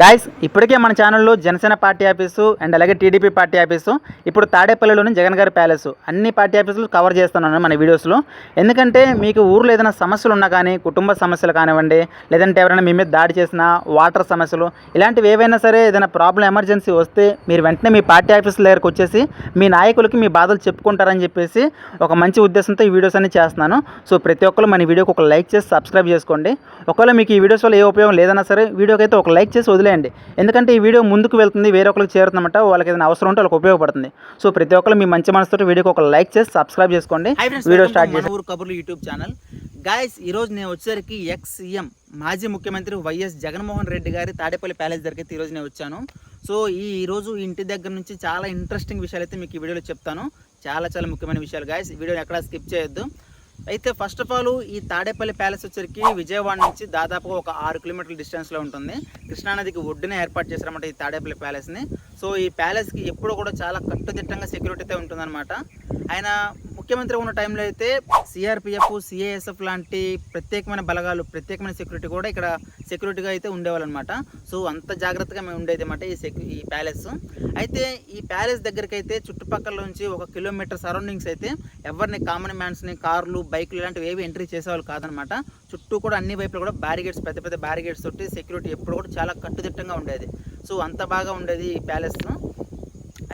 Guys ఇప్పటికే మన ఛానల్లో జనసేన పార్టీ ఆఫీసు అండ్ అలాగే టీడీపీ పార్టీ ఆఫీసు ఇప్పుడు తాడేపల్లిలోని జగన్ గారి ప్యాలెస్ అన్ని పార్టీ ఆఫీసులు కవర్ చేస్తున్నాను మన వీడియోస్లో ఎందుకంటే మీకు ఊర్లో ఏదైనా సమస్యలు ఉన్నా కానీ కుటుంబ సమస్యలు కానివ్వండి లేదంటే ఎవరైనా మీ మీద దాడి చేసిన వాటర్ సమస్యలు ఇలాంటివి ఏవైనా సరే ఏదైనా ప్రాబ్లం ఎమర్జెన్సీ వస్తే మీరు వెంటనే మీ పార్టీ ఆఫీసుల దగ్గరకు వచ్చేసి మీ నాయకులకి మీ బాధలు చెప్పుకుంటారని చెప్పేసి ఒక మంచి ఉద్దేశంతో ఈ వీడియోస్ అన్ని చేస్తున్నాను. సో ప్రతి ఒక్కరు మన వీడియోకి ఒక లైక్ చేసి సబ్స్క్రైబ్ చేసుకోండి. ఒకవేళ మీకు ఈ వీడియోస్ వల్ల ఏ ఉపయోగం లేదన్నా సరే వీడియోకి అయితే ఒక లైక్ చేసి వదిలేయండి. ఎందుకంటే ఈ వీడియో ముందుకు వెళ్తుంది వేరే ఒకరికి చేరుతుందన్నమాట వాళ్ళకి ఏదైనా అవసరం ఉంటే వాళ్ళకి ఉపయోగపడుతుంది. సో ప్రతి ఒక్కరు మీ మంచి మనసుతో వీడియోకి ఒక లైక్ చేసి సబ్స్క్రైబ్ చేసుకోండి. వీడియో స్టార్ట్ చేసి ఊరు కబుర్లు యూట్యూబ్ ఛానల్ గాయస్ ఈరోజు నేను వచ్చేసరికి ఎక్స్ సీఎం మాజీ ముఖ్యమంత్రి వైఎస్ జగన్మోహన్ రెడ్డి గారి తాడేపల్లి ప్యాలెస్ దగ్గరికి ఈరోజు నేను వచ్చాను. సో ఈ ఈరోజు ఇంటి దగ్గర నుంచి చాలా ఇంట్రెస్టింగ్ విషయాలు అయితే మీకు ఈ వీడియోలో చెప్తాను. చాలా చాలా ముఖ్యమైన విషయాలు. గాయస్ ఈ వీడియో ఎక్కడ స్కిప్ చేయొద్దు. అయితే ఫస్ట్ ఆఫ్ ఆల్ ఈ తాడేపల్లి ప్యాలెస్ వచ్చరికి విజయవాడ నుంచి దాదాపుగా ఒక ఆరు కిలోమీటర్ల డిస్టెన్స్లో ఉంటుంది. కృష్ణానదికి ఒడ్డునే ఏర్పాటు చేశారన్నమాట ఈ తాడేపల్లి ప్యాలెస్ని. సో ఈ ప్యాలెస్కి ఎప్పుడు కూడా చాలా కట్టుదిట్టంగా సెక్యూరిటీ అయితే ఉంటుందన్నమాట. ఆయన ముఖ్యమంత్రి ఉన్న టైంలో అయితే సిఆర్పిఎఫ్ సిఏఎస్ఎఫ్ లాంటి ప్రత్యేకమైన బలగాలు ప్రత్యేకమైన సెక్యూరిటీ కూడా ఇక్కడ సెక్యూరిటీగా అయితే ఉండేవాళ్ళనమాట. సో అంత జాగ్రత్తగా మేము ఉండేది అనమాట ఈ సెక్యూ ఈ ప్యాలెస్. అయితే ఈ ప్యాలెస్ దగ్గరికి అయితే చుట్టుపక్కల నుంచి ఒక కిలోమీటర్ సరౌండింగ్స్ అయితే ఎవరిని కామన్ మ్యాన్స్ని కార్లు బైకులు ఇలాంటివి ఏవి ఎంట్రీ చేసేవాళ్ళు కాదనమాట చుట్టూ కూడా అన్ని వైపులు కూడా బ్యారిగేట్స్ పెద్ద పెద్ద బ్యారిగేట్స్ తోటి సెక్యూరిటీ ఎప్పుడు కూడా చాలా కట్టుదిట్టంగా ఉండేది. సో అంత బాగా ఉండేది ఈ ప్యాలెస్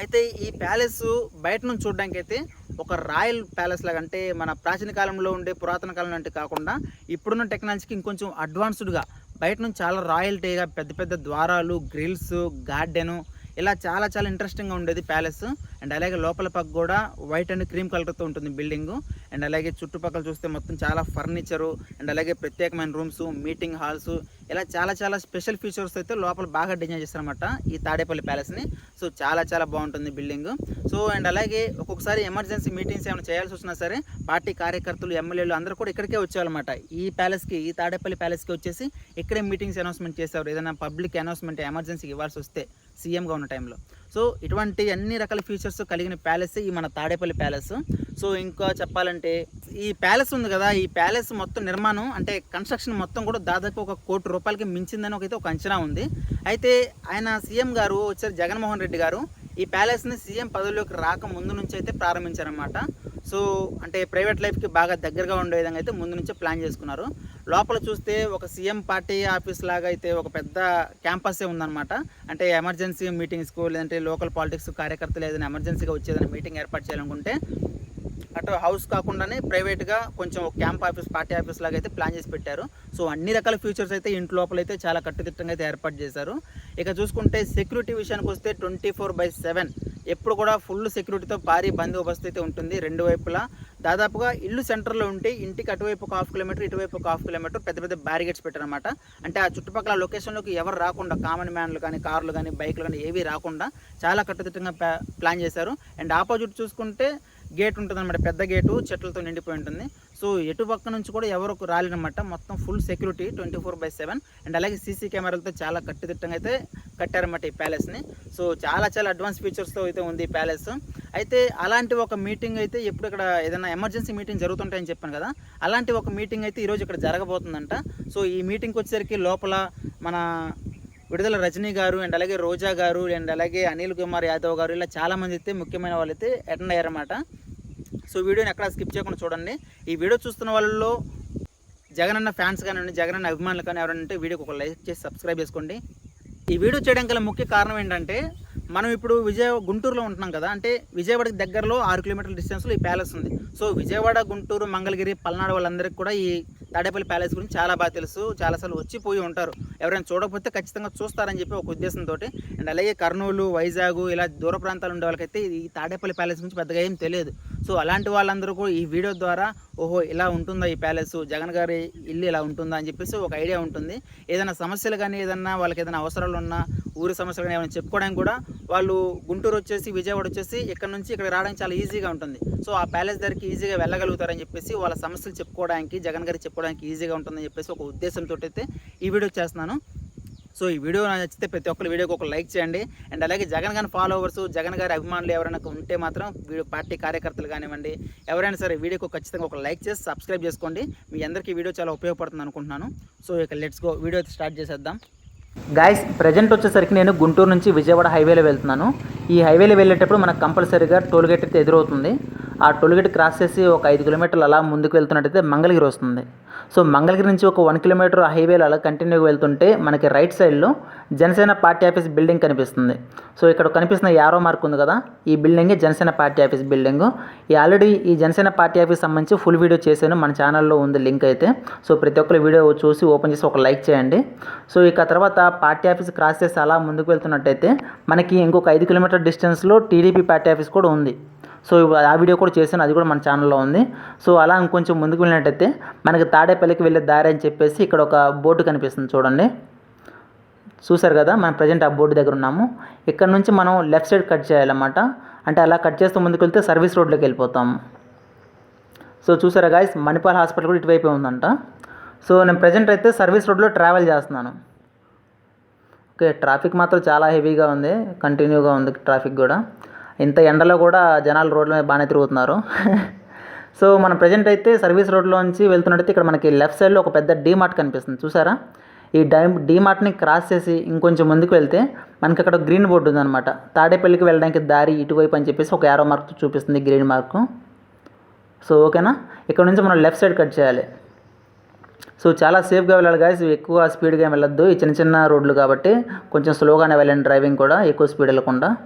అయితే ఈ ప్యాలెస్ బయట నుంచి చూడడానికి అయితే ఒక రాయల్ ప్యాలెస్ లాగా అంటే మన ప్రాచీన కాలంలో ఉండే పురాతన కాలం లాంటి కాకుండా ఇప్పుడున్న టెక్నాలజీకి ఇంకొంచెం అడ్వాన్స్డ్గా బయట నుంచి చాలా రాయల్టీగా పెద్ద పెద్ద ద్వారాలు గ్రిల్స్ గార్డెను ఇలా చాలా చాలా ఇంట్రెస్టింగ్గా ఉండేది ప్యాలెస్. అండ్ అలాగే లోపల పక్క కూడా వైట్ అండ్ క్రీమ్ కలర్తో ఉంటుంది బిల్డింగు. అండ్ అలాగే చుట్టుపక్కల చూస్తే మొత్తం చాలా ఫర్నిచరు అండ్ అలాగే ప్రత్యేకమైన రూమ్స్ మీటింగ్ హాల్స్ ఇలా చాలా చాలా స్పెషల్ ఫీచర్స్ అయితే లోపల బాగా డిజైన్ చేస్తారనమాట ఈ తాడేపల్లి ప్యాలెస్ని సో చాలా చాలా బాగుంటుంది బిల్డింగ్. సో అండ్ అలాగే ఒక్కొక్కసారి ఎమర్జెన్సీ మీటింగ్స్ ఏమైనా చేయాల్సి వచ్చినా సరే పార్టీ కార్యకర్తలు ఎమ్మెల్యేలు అందరూ కూడా ఇక్కడికే వచ్చేవాళ్ళమాట ఈ ప్యాలెస్కి ఈ తాడేపల్లి ప్యాలెస్కి వచ్చేసి ఇక్కడే మీటింగ్స్ అనౌన్స్మెంట్ చేసేవారు ఏదైనా పబ్లిక్ అనౌన్స్మెంట్ ఎమర్జెన్సీకి ఇవ్వాల్సి వస్తే సీఎంగా ఉన్న టైంలో. సో ఇటువంటి అన్ని రకాల ఫీచర్స్ కలిగిన ప్యాలెస్ ఈ మన తాడేపల్లి ప్యాలెస్. సో ఇంకా చెప్పాలంటే ఈ ప్యాలెస్ ఉంది కదా ఈ ప్యాలెస్ మొత్తం నిర్మాణం అంటే కన్స్ట్రక్షన్ మొత్తం కూడా దాదాపు ఒక కోటి రూపాయలకి మించిందని ఒకైతే ఒక అంచనా ఉంది. అయితే ఆయన సీఎం గారు వచ్చారు జగన్మోహన్ రెడ్డి గారు. ఈ ప్యాలెస్ని సీఎం పదవిలోకి రాక ముందు నుంచి అయితే ప్రారంభించారనమాట సో అంటే ప్రైవేట్ లైఫ్కి బాగా దగ్గరగా ఉండే విధంగా అయితే ముందు నుంచే ప్లాన్ చేసుకున్నారు. లోపల చూస్తే ఒక సీఎం పార్టీ ఆఫీస్ లాగా అయితే ఒక పెద్ద క్యాంపసే ఉందన్నమాట. అంటే ఎమర్జెన్సీ మీటింగ్స్కు లేదంటే లోకల్ పాలిటిక్స్ కార్యకర్తలు ఏదైనా ఎమర్జెన్సీగా వచ్చేదైనా మీటింగ్ ఏర్పాటు చేయాలనుకుంటే అటు హౌస్ కాకుండానే ప్రైవేట్గా కొంచెం క్యాంప్ ఆఫీస్ పార్టీ ఆఫీస్ లాగా అయితే ప్లాన్ చేసి పెట్టారు. సో అన్ని రకాల ఫీచర్స్ అయితే ఇంటి లోపల అయితే చాలా కట్టుదిట్టంగా అయితే ఏర్పాటు చేశారు. ఇక చూసుకుంటే సెక్యూరిటీ విషయానికి వస్తే ట్వంటీ ఫోర్ బై సెవెన్ ఎప్పుడు కూడా ఫుల్ సెక్యూరిటీతో భారీ బందోబస్తు అయితే ఉంటుంది రెండు వైపులా. దాదాపుగా ఇల్లు సెంటర్లో ఉంటే ఇంటికి అటువైపు ఒక హాఫ్ కిలోమీటర్ ఇటువైపు ఒక హాఫ్ కిలోమీటర్ పెద్ద పెద్ద బ్యారిగేట్స్ పెట్టారనమాట అంటే ఆ చుట్టుపక్కల లొకేషన్లోకి ఎవరు రాకుండా కామన్ మ్యాన్లు కానీ కార్లు కానీ బైక్లు కానీ ఏవి రాకుండా చాలా కట్టుదిట్టంగా ప్లాన్ చేశారు. అండ్ ఆపోజిట్ చూసుకుంటే గేట్ ఉంటుంది అనమాట పెద్ద గేటు చెట్లతో నిండిపోయి ఉంటుంది. సో ఎటు పక్క నుంచి కూడా ఎవరు రాలేనమాట మొత్తం full security twenty four by seven and అలాగే సీసీ కెమెరాలతో చాలా కట్టుదిట్టంగా అయితే కట్టారన్నమాట ఈ ప్యాలెస్ని సో చాలా చాలా అడ్వాన్స్ ఫీచర్స్తో అయితే ఉంది ఈ ప్యాలెస్ అయితే అలాంటి ఒక మీటింగ్ అయితే ఎప్పుడు ఇక్కడ ఏదైనా ఎమర్జెన్సీ మీటింగ్ జరుగుతుంటాయని చెప్పాను కదా అలాంటి ఒక మీటింగ్ అయితే ఈరోజు ఇక్కడ జరగబోతుందంట. సో ఈ మీటింగ్కి వచ్చేసరికి లోపల మన విడుదల రజనీ గారు అండ్ అలాగే రోజా గారు అండ్ అలాగే అనిల్ కుమార్ యాదవ్ గారు ఇలా చాలామంది అయితే ముఖ్యమైన వాళ్ళు అయితే అటెండ్ అయ్యారన్నమాట. సో వీడియోని ఎక్కడ స్కిప్ చేయకుండా చూడండి. ఈ వీడియో చూస్తున్న వాళ్ళలో జగనన్న ఫ్యాన్స్ కానివ్వండి జగనన్న అభిమానులు కానీ ఎవరైనా ఉంటే వీడియోకి ఒక లైక్ చేసి సబ్స్క్రైబ్ చేసుకోండి. ఈ వీడియో చేయడం గల ముఖ్య కారణం ఏంటంటే మనం ఇప్పుడు విజయ గుంటూరులో ఉంటున్నాం కదా అంటే విజయవాడకి దగ్గరలో ఆరు కిలోమీటర్ల డిస్టెన్స్లో ఈ ప్యాలెస్ ఉంది. సో విజయవాడ గుంటూరు మంగళగిరి పల్నాడు వాళ్ళందరికీ కూడా ఈ తాడేపల్లి ప్యాలెస్ గురించి చాలా బాగా తెలుసు. చాలాసార్లు వచ్చిపోయి ఉంటారు. ఎవరైనా చూడకపోతే ఖచ్చితంగా చూస్తారని చెప్పి ఒక ఉద్దేశంతో అండ్ అలాగే కర్నూలు వైజాగ్ ఇలా దూర ప్రాంతాలు ఉండే వాళ్ళకైతే ఈ తాడేపల్లి ప్యాలెస్ గురించి పెద్దగా ఏం తెలియదు. సో అలాంటి వాళ్ళందరూ కూడా ఈ వీడియో ద్వారా ఓహో ఇలా ఉంటుందా ఈ ప్యాలెస్? జగన్ గారి ఇల్లు ఇలా ఉంటుందా అని చెప్పేసి ఒక ఐడియా ఉంటుంది. ఏదైనా సమస్యలు కానీ ఏదన్నా వాళ్ళకి ఏదైనా అవసరాలు ఉన్నా ఊరి సమస్యలు కానీ ఏమైనా చెప్పుకోవడానికి కూడా వాళ్ళు గుంటూరు వచ్చేసి విజయవాడ వచ్చేసి ఇక్కడ నుంచి ఇక్కడ రావడానికి చాలా ఈజీగా ఉంటుంది. సో ఆ ప్యాలెస్ దగ్గరికి ఈజీగా వెళ్ళగలుగుతారని చెప్పేసి వాళ్ళ సమస్యలు చెప్పుకోవడానికి జగన్ గారికి చెప్పుకోవడానికి ఈజీగా ఉంటుందని చెప్పేసి ఒక ఉద్దేశంతో అయితే ఈ వీడియో చేస్తున్నాను. సో ఈ వీడియో నచ్చితే ప్రతి ఒక్కరు వీడియోకి ఒక లైక్ చేయండి. అండ్ అలాగే జగన్ గారి ఫాలోవర్స్ జగన్ గారి అభిమానులు ఎవరైనా ఉంటే మాత్రం వీడియో పార్టీ కార్యకర్తలు కానివ్వండి ఎవరైనా సరే వీడియోకి ఖచ్చితంగా ఒక లైక్ చేసి సబ్స్క్రైబ్ చేసుకోండి. మీ అందరికీ వీడియో చాలా ఉపయోగపడుతుంది అనుకుంటున్నాను. సో ఇక లెట్స్ గో వీడియో స్టార్ట్ చేసేద్దాం. గాయస్ ప్రజెంట్ వచ్చేసరికి నేను గుంటూరు నుంచి విజయవాడ హైవేలో వెళ్తున్నాను. ఈ హైవేలో వెళ్ళేటప్పుడు మనకు కంపల్సరీగా టోల్ గేట్ అయితే ఎదురవుతుంది. ఆ టోల్గేట్ క్రాస్ చేసి ఒక ఐదు కిలోమీటర్లు అలా ముందుకు వెళ్తున్నట్టయితే మంగళగిరి వస్తుంది. సో మంగళగిరి నుంచి ఒక వన్ కిలోమీటర్ హైవేలో అలా కంటిన్యూగా వెళ్తుంటే మనకి రైట్ సైడ్లో జనసేన పార్టీ ఆఫీస్ బిల్డింగ్ కనిపిస్తుంది. సో ఇక్కడ కనిపిస్తున్న యారో మార్క్ ఉంది కదా ఈ బిల్డింగే జనసేన పార్టీ ఆఫీస్ బిల్డింగ్. ఈ ఆల్రెడీ ఈ జనసేన పార్టీ ఆఫీస్ సంబంధించి ఫుల్ వీడియో చేశాను మన ఛానల్లో ఉంది లింక్ అయితే. సో ప్రతి ఒక్కరు వీడియో చూసి ఓపెన్ చేసి ఒక లైక్ చేయండి. సో ఇక తర్వాత పార్టీ ఆఫీస్ క్రాస్ చేసి అలా ముందుకు వెళ్తున్నట్టయితే మనకి ఇంకొక ఐదు కిలోమీటర్ డిస్టెన్స్లో టీడీపీ పార్టీ ఆఫీస్ కూడా ఉంది. సో ఆ వీడియో కూడా చేశాను. అది కూడా మన ఛానల్లో ఉంది. సో అలా ఇంకొంచెం ముందుకు వెళ్ళినట్టయితే మనకి తాడేపల్లికి వెళ్ళే దారి అని చెప్పేసి ఇక్కడ ఒక బోర్డు కనిపిస్తుంది చూడండి. చూసారు కదా? మనం ప్రజెంట్ ఆ బోర్డు దగ్గర ఉన్నాము. ఇక్కడ నుంచి మనం లెఫ్ట్ సైడ్ కట్ చేయాలన్నమాట. అంటే అలా కట్ చేస్తూ ముందుకు వెళ్తే సర్వీస్ రోడ్లోకి వెళ్ళిపోతాము సో చూసారా గాయస్ మణిపాల్ హాస్పిటల్ కూడా ఇటువైపే ఉందంట. సో నేను ప్రజెంట్ అయితే సర్వీస్ రోడ్లో ట్రావెల్ చేస్తున్నాను. ఓకే ట్రాఫిక్ మాత్రం చాలా హెవీగా ఉంది. కంటిన్యూగా ఉంది ట్రాఫిక్ కూడా. ఇంత ఎండలో కూడా జనాలు రోడ్ల మీద బాగానే తిరుగుతున్నారు. సో మనం ప్రజెంట్ అయితే సర్వీస్ రోడ్లోంచి వెళ్తున్నట్టయితే ఇక్కడ మనకి లెఫ్ట్ సైడ్లో ఒక పెద్ద డీమార్ట్ కనిపిస్తుంది. చూసారా? ఈ డై డీమార్ట్ని క్రాస్ చేసి ఇంకొంచెం ముందుకు వెళ్తే మనకి అక్కడ గ్రీన్ బోర్డు ఉందన్నమాట. తాడేపల్లికి వెళ్ళడానికి దారి ఇటువైపు అని చెప్పేసి ఒక యారో మార్క్ చూపిస్తుంది గ్రీన్ మార్కు. సో ఓకేనా? ఇక్కడ నుంచి మనం లెఫ్ట్ సైడ్ కట్ చేయాలి. సో చాలా సేఫ్గా వెళ్ళాలి గాయస్. ఎక్కువ స్పీడ్గా వెళ్ళొద్దు. ఈ చిన్న చిన్న రోడ్లు కాబట్టి కొంచెం స్లోగానే వెళ్ళండి డ్రైవింగ్ కూడా ఎక్కువ స్పీడ్ వెళ్ళకుండా.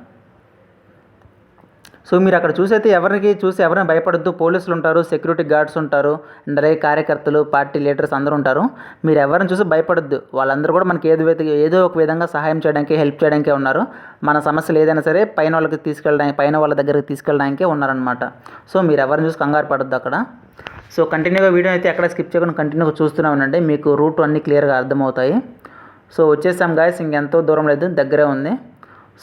సో మీరు అక్కడ చూసైతే ఎవరికి చూసి ఎవరిని భయపడద్దు పోలీసులు ఉంటారు సెక్యూరిటీ గార్డ్స్ ఉంటారు అండ్ అలాగే కార్యకర్తలు పార్టీ లీడర్స్ అందరూ ఉంటారు. మీరు ఎవరిని చూసి భయపడద్దు. వాళ్ళందరూ కూడా మనకి ఏదో ఏదో ఒక విధంగా సహాయం చేయడానికి హెల్ప్ చేయడానికే ఉన్నారు. మన సమస్యలు ఏదైనా సరే పైన వాళ్ళకి తీసుకెళ్ళడానికి పైన వాళ్ళ దగ్గరికి తీసుకెళ్ళడానికే ఉన్నారనమాట సో మీరు ఎవరిని చూసి కంగారు పడద్దు అక్కడ. సో కంటిన్యూగా వీడియో అయితే ఎక్కడ స్కిప్ చేయకుండా కంటిన్యూగా చూస్తూనే ఉండండి. మీకు రూట్ అన్నీ క్లియర్గా అర్థమవుతాయి. సో వచ్చేసాం గాయస్ ఇంకెంతో దూరం లేదు దగ్గరే ఉంది.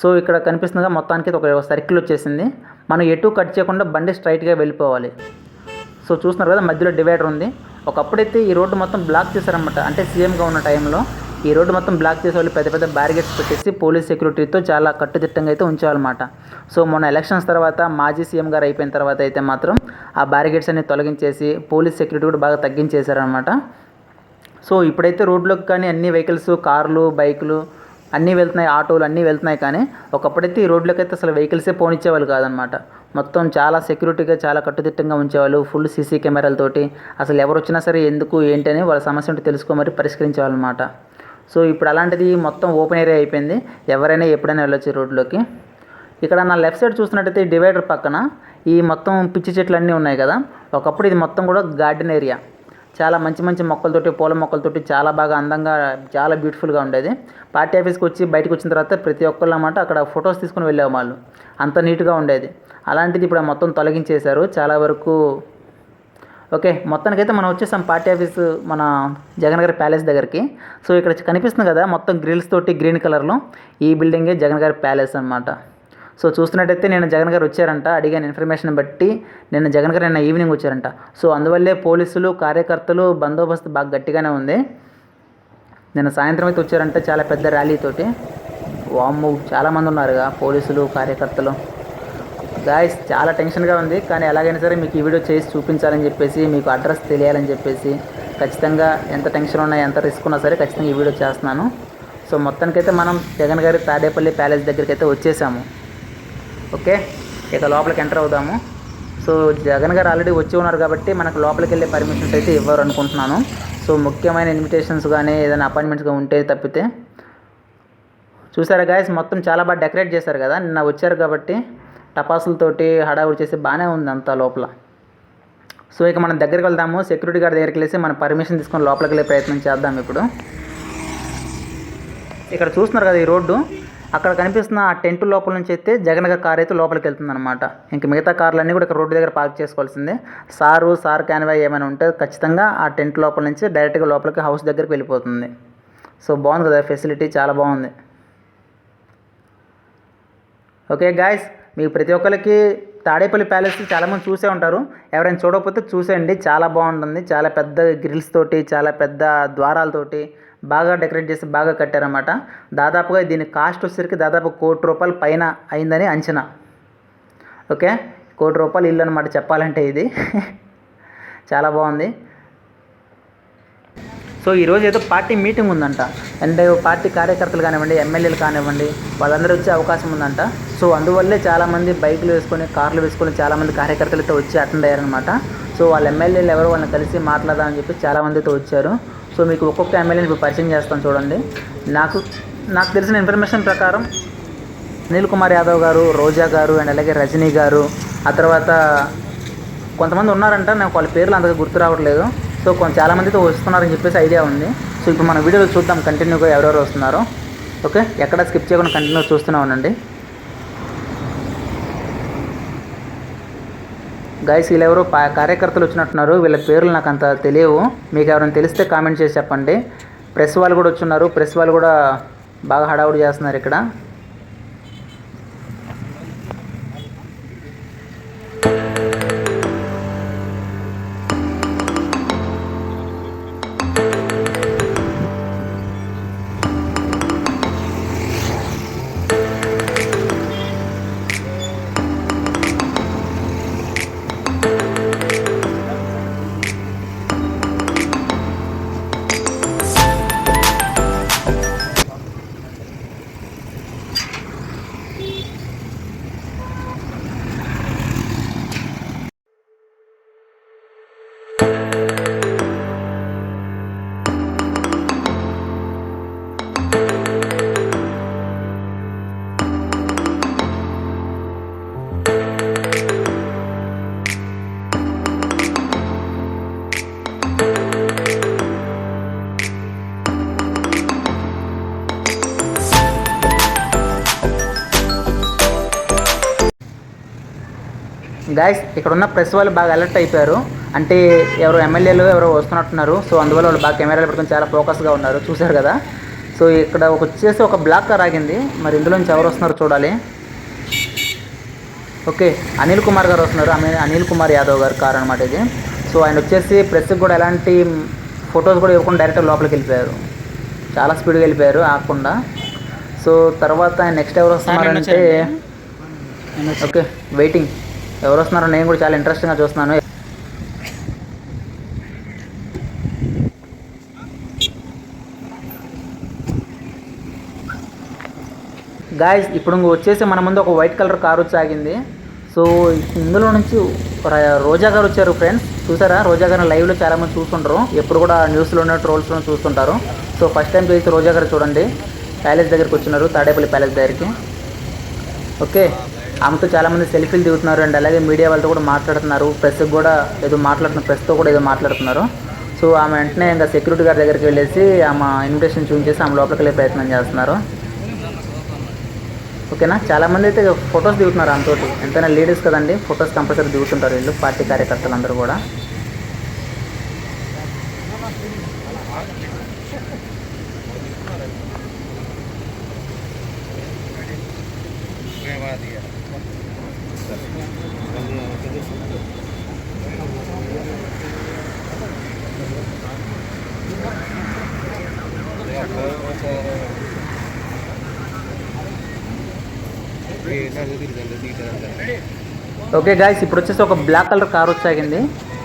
సో ఇక్కడ కనిపిస్తుందిగా మొత్తానికి ఒక సర్కిల్ వచ్చేసింది. మనం ఎటు కట్ చేయకుండా బండి స్ట్రైట్గా వెళ్ళిపోవాలి. సో చూస్తున్నారు కదా మధ్యలో డివైడర్ ఉంది. ఒకప్పుడైతే ఈ రోడ్డు మొత్తం బ్లాక్ చేశారనమాట అంటే సీఎంగా ఉన్న టైంలో ఈ రోడ్డు మొత్తం బ్లాక్ చేసే వాళ్ళు పెద్ద పెద్ద బ్యారిగేట్స్ పెట్టేసి పోలీస్ సెక్యూరిటీతో చాలా కట్టుదిట్టంగా అయితే ఉంచేవాళ్ళమాట సో మొన్న ఎలక్షన్స్ తర్వాత మాజీ సీఎం గారు అయిపోయిన తర్వాత అయితే మాత్రం ఆ బ్యారిగేట్స్ అన్ని తొలగించేసి పోలీస్ సెక్యూరిటీ కూడా బాగా తగ్గించేశారనమాట సో ఇప్పుడైతే రోడ్లోకి కానీ అన్ని వెహికల్స్ కార్లు బైకులు అన్నీ వెళ్తున్నాయి ఆటోలు అన్నీ వెళ్తున్నాయి కానీ ఒకప్పుడైతే ఈ రోడ్లకైతే అయితే అసలు వెహికల్సే పోనిచ్చేవాళ్ళు కాదనమాట. మొత్తం చాలా సెక్యూరిటీగా చాలా కట్టుదిట్టంగా ఉంచేవాళ్ళు ఫుల్ సీసీ కెమెరాలతోటి. అసలు ఎవరు వచ్చినా సరే ఎందుకు ఏంటి అని వాళ్ళ సమస్య ఉంటే తెలుసుకోమని పరిష్కరించేవాళ్ళనమాట. సో ఇప్పుడు అలాంటిది మొత్తం ఓపెన్ ఏరియా అయిపోయింది. ఎవరైనా ఎప్పుడైనా వెళ్ళొచ్చు రోడ్లోకి. ఇక్కడ నా లెఫ్ట్ సైడ్ చూసినట్టయితే ఈ డివైడర్ పక్కన ఈ మొత్తం పిచ్చి చెట్లు అన్నీ ఉన్నాయి కదా. ఒకప్పుడు ఇది మొత్తం కూడా గార్డెన్ ఏరియా. చాలా మంచి మంచి మొక్కలతోటి పూల మొక్కలతోటి చాలా బాగా అందంగా చాలా బ్యూటిఫుల్గా ఉండేది. పార్టీ ఆఫీస్కి వచ్చి బయటకు వచ్చిన తర్వాత ప్రతి ఒక్కళ్ళు అన్నమాట అక్కడ ఫొటోస్ తీసుకుని వెళ్ళే వాళ్ళు. అంత నీట్గా ఉండేది. అలాంటిది ఇప్పుడు మొత్తం తొలగించేశారు. చాలా వరకు ఓకే మొత్తానికైతే మనం వచ్చేసాం పార్టీ ఆఫీస్ మన జగన్ గారి ప్యాలెస్ దగ్గరికి. సో ఇక్కడ కనిపిస్తుంది కదా మొత్తం గ్రిల్స్ తోటి గ్రీన్ కలర్లో ఈ బిల్డింగే జగన్ గారి ప్యాలెస్ అనమాట సో చూస్తున్నట్టయితే నేను జగన్ గారు వచ్చారంట అడిగిన ఇన్ఫర్మేషన్ బట్టి నిన్న జగన్ గారు నిన్న ఈవినింగ్ వచ్చారంట. సో అందువల్లే పోలీసులు కార్యకర్తలు బందోబస్తు బాగా గట్టిగానే ఉంది. నిన్న సాయంత్రం అయితే వచ్చారంట చాలా పెద్ద ర్యాలీతోటి వామ్ము చాలామంది ఉన్నారుగా పోలీసులు కార్యకర్తలు. గాయస్ చాలా టెన్షన్గా ఉంది. కానీ ఎలాగైనా సరే మీకు ఈ వీడియో చేసి చూపించాలని చెప్పేసి మీకు అడ్రస్ తెలియాలని చెప్పేసి ఖచ్చితంగా ఎంత టెన్షన్ ఉన్నా ఎంత రిస్క్ ఉన్నా సరే ఖచ్చితంగా ఈ వీడియో చేస్తున్నాను. సో మొత్తానికైతే మనం జగన్ గారి తాడేపల్లి ప్యాలెస్ దగ్గరికి అయితే వచ్చేసాము. ఓకే? ఇక లోపలికి ఎంటర్ అవుదాము. సో జగన్ గారు ఆల్రెడీ వచ్చి ఉన్నారు కాబట్టి మనకు లోపలికి వెళ్ళే పర్మిషన్స్ అయితే ఇవ్వరు అనుకుంటున్నాను. సో ముఖ్యమైన ఇన్విటేషన్స్ కానీ ఏదైనా అపాయింట్మెంట్స్ కానీ ఉంటే తప్పితే. చూసారా గాయస్ మొత్తం చాలా బాగా డెకరేట్ చేశారు కదా? నిన్న వచ్చారు కాబట్టి టపాసులతోటి హడావుడి చేసి బాగానే ఉంది అంతా లోపల. సో ఇక మనం దగ్గరికి వెళ్దాము. సెక్యూరిటీ గార్డ్ దగ్గరికి వెళ్ళేసి మనం పర్మిషన్ తీసుకొని లోపలికి వెళ్ళే ప్రయత్నం చేద్దాం ఇప్పుడు. ఇక్కడ చూస్తున్నారు కదా ఈ రోడ్డు. అక్కడ కనిపిస్తున్న ఆ టెంట్ లోపల నుంచి అయితే జగన్ గారి కార్ అయితే లోపలికి వెళ్తుంది అనమాట ఇంక మిగతా కార్లన్నీ కూడా ఇక్కడ రోడ్డు దగ్గర పార్క్ చేసుకోవాల్సిందే. సారు సార్ క్యాన్వాయ్ ఏమైనా ఉంటే ఖచ్చితంగా ఆ టెంట్ లోపల నుంచి డైరెక్ట్గా లోపలికి హౌస్ దగ్గరికి వెళ్ళిపోతుంది. సో బాగుంది కదా ఫెసిలిటీ చాలా బాగుంది. ఓకే గాయస్ మీకు ప్రతి ఒక్కరికి తాడేపల్లి ప్యాలెస్ చాలామంది చూసే ఉంటారు. ఎవరైనా చూడకపోతే చూసేయండి. చాలా బాగుంటుంది. చాలా పెద్ద గ్రిల్స్ తోటి చాలా పెద్ద ద్వారాలతోటి బాగా డెకరేట్ చేసి బాగా కట్టారన్నమాట. దాదాపుగా దీని కాస్ట్ వచ్చేసరికి దాదాపు కోటి రూపాయల పైన అయిందని అంచనా. ఓకే? కోటి రూపాయలు ఇల్లు అనమాట చెప్పాలంటే ఇది. చాలా బాగుంది. సో ఈరోజు ఏదో పార్టీ మీటింగ్ ఉందంట. అండ్ పార్టీ కార్యకర్తలు కానివ్వండి ఎమ్మెల్యేలు కానివ్వండి వాళ్ళందరూ వచ్చే అవకాశం ఉందంట. సో అందువల్లే చాలామంది బైకులు వేసుకొని కార్లు వేసుకొని చాలామంది కార్యకర్తలతో వచ్చి అటెండ్ అయ్యారనమాట సో వాళ్ళ ఎమ్మెల్యేలు ఎవరు వాళ్ళని కలిసి మాట్లాడదామని చెప్పి చాలామందితో వచ్చారు. సో మీకు ఒక్కొక్క ఎమ్మెల్యేని ఇప్పుడు పరిచయం చేస్తాను చూడండి. నాకు నాకు తెలిసిన ఇన్ఫర్మేషన్ ప్రకారం అనిల్ కుమార్ యాదవ్ గారు రోజా గారు అండ్ అలాగే రజనీ గారు ఆ తర్వాత కొంతమంది ఉన్నారంట. నాకు వాళ్ళ పేర్లు అంతగా గుర్తు రావట్లేదు. సో కొంత చాలామందితో వస్తున్నారని చెప్పేసి ఐడియా ఉంది. సో ఇప్పుడు మన వీడియోలో చూద్దాం కంటిన్యూగా ఎవరెవరు వస్తున్నారో. ఓకే? ఎక్కడ స్కిప్ చేయకుండా కంటిన్యూ చూస్తూనే ఉండండి. గైస్ వీళ్ళెవరో పా కార్యకర్తలు వచ్చినట్టున్నారు. వీళ్ళ పేర్లు నాకు అంత తెలియవు. మీకు ఎవరైనా తెలిస్తే కామెంట్ చేసి చెప్పండి. ప్రెస్ వాళ్ళు కూడా వచ్చున్నారు. ప్రెస్ వాళ్ళు కూడా బాగా హడావుడి చేస్తున్నారు ఇక్కడ. గాయస్ ఇక్కడ ఉన్న ప్రెస్ వాళ్ళు బాగా అలర్ట్ అయిపోయారు. అంటే ఎవరో ఎమ్మెల్యేలు ఎవరో వస్తున్నట్టున్నారు. సో అందువల్ల వాళ్ళు బాగా కెమెరాలు పెట్టుకొని చాలా ఫోకస్గా ఉన్నారు. చూశారు కదా? సో ఇక్కడ ఒక వచ్చేసి ఒక బ్లాక్ కార్ ఆగింది. మరి ఇందులో నుంచి ఎవరు వస్తున్నారో చూడాలి. ఓకే అనిల్ కుమార్ గారు వస్తున్నారు. అమి- అనిల్ కుమార్ యాదవ్ గారు కార్ అనమాట ఇది. సో ఆయన వచ్చేసి ప్రెస్కి కూడా ఎలాంటి ఫొటోస్ కూడా ఇవ్వకుండా డైరెక్ట్ లోపలికి వెళ్ళిపోయారు. చాలా స్పీడ్గా వెళ్ళిపోయారు ఆగకుండా. సో తర్వాత ఆయన నెక్స్ట్ ఎవరు వస్తున్నారంటే ఓకే వెయిటింగ్ ఎవరు వస్తున్నారో నేను కూడా చాలా ఇంట్రెస్టింగ్గా చూస్తున్నాను. గాయస్ ఇప్పుడు వచ్చేసి మన ముందు ఒక వైట్ కలర్ కారు వచ్చి ఆగింది సో ఇందులో నుంచి రోజా గారు వచ్చారు ఫ్రెండ్స్ చూసారా? రోజా గారిని లైవ్లో చాలామంది చూస్తుంటారు. ఎప్పుడు కూడా న్యూస్లోనే ట్రోల్స్లో చూస్తుంటారు. సో ఫస్ట్ టైం చూసి రోజా గారు చూడండి. ప్యాలెస్ దగ్గరికి వచ్చినారు. తాడేపల్లి ప్యాలెస్ దగ్గరికి. ఓకే ఆమెతో చాలామంది సెల్ఫీలు దిగుతున్నారు అండ్ అలాగే మీడియా వాళ్ళతో కూడా మాట్లాడుతున్నారు. ప్రెస్కి కూడా ఏదో మాట్లాడుతున్నారు ప్రెస్తో కూడా ఏదో మాట్లాడుతున్నారు. సో ఆమె వెంటనే ఇంకా సెక్యూరిటీ గారి దగ్గరికి వెళ్ళేసి ఆమె ఇన్విటేషన్ చూపించేసి ఆమె లోపలికి వెళ్ళే ప్రయత్నం చేస్తున్నారు. ఓకేనా? చాలామంది అయితే ఫొటోస్ దిగుతున్నారు ఆమెతోటి. ఎంతైనా లేడీస్ కదండి ఫొటోస్ కంపల్సరీ దిగుతుంటారు వీళ్ళు పార్టీ కార్యకర్తలు అందరూ కూడా. ఓకే గాయస్ ఇప్పుడు వచ్చేసి ఒక బ్లాక్ కలర్ కార్ వచ్చాగింది.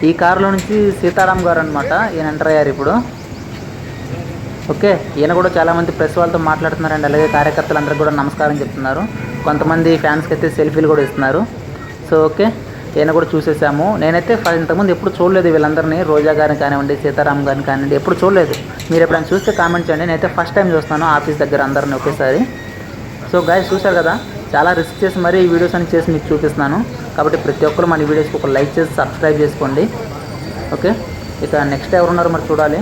ఈ కారులో నుంచి సీతారాం గారు అనమాట ఈయన ఎంటర్ అయ్యారు ఇప్పుడు. ఓకే ఈయన కూడా చాలామంది ప్రెస్ వాళ్ళతో మాట్లాడుతున్నారండి. అలాగే కార్యకర్తలందరికీ కూడా నమస్కారం చెప్తున్నారు. కొంతమంది ఫ్యాన్స్కి అయితే సెల్ఫీలు కూడా ఇస్తున్నారు. సో ఓకే ఈయన కూడా చూసేసాము. నేనైతే ఇంతకుముందు ఎప్పుడు చూడలేదు వీళ్ళందరినీ. రోజా గారిని కానివ్వండి సీతారాం గారిని కానివ్వండి ఎప్పుడు చూడలేదు. మీరు ఎప్పుడైనా చూస్తే కామెంట్ చేయండి. నేనైతే ఫస్ట్ టైం చూస్తాను ఆఫీస్ దగ్గర అందరిని ఒకేసారి. సో గాయస్ చూశారు కదా? చాలా రిస్క్ చేసి మరీ ఈ వీడియోస్ అని చేసి మీకు చూపిస్తున్నాను. కాబట్టి ప్రతి ఒక్కరు మన వీడియోస్కి ఒక లైక్ చేసి సబ్స్క్రైబ్ చేసుకోండి. ఓకే ఇక నెక్స్ట్ ఎవరున్నారు మరి చూడాలి.